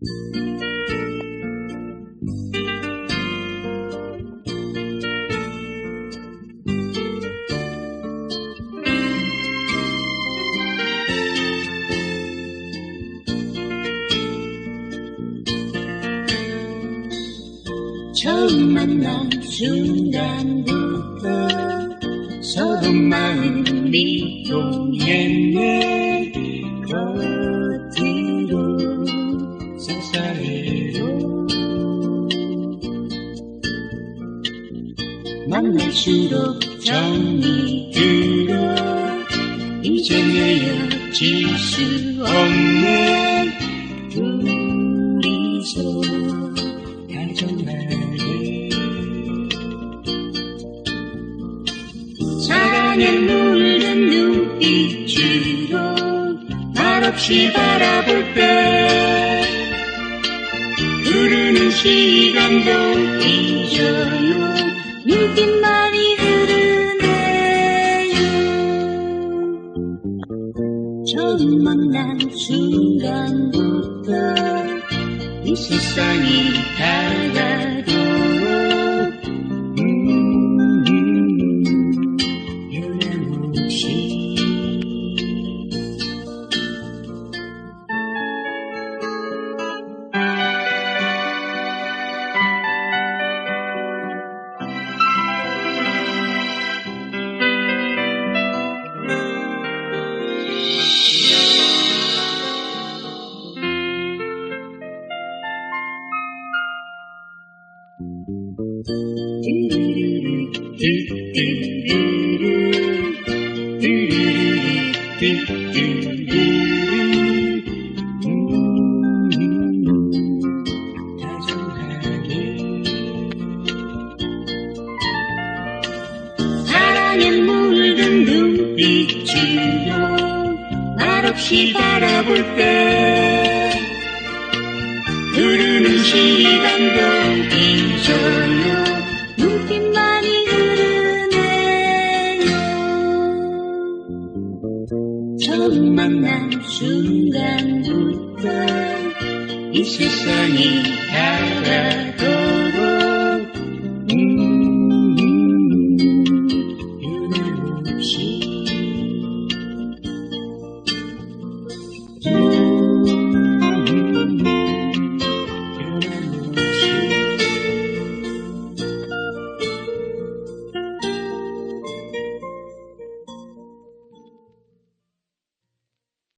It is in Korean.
처음 만난 순간부터 서로 마음이 통 만날수록 정이 들어 이제 헤어질 수 없네 둘이서 다정하게 사랑에 물든 눈빛으로 말없이 바라볼 때 흐르는 시간도 잊어요 눈빛만이 흐르네요. 처음 만난 순간부터 이 세상이 다 사랑에 물든 눈빛으로 말없이 바라볼 때 흐르는 시간도 처음 만난 순간부터 이 세상이 다가도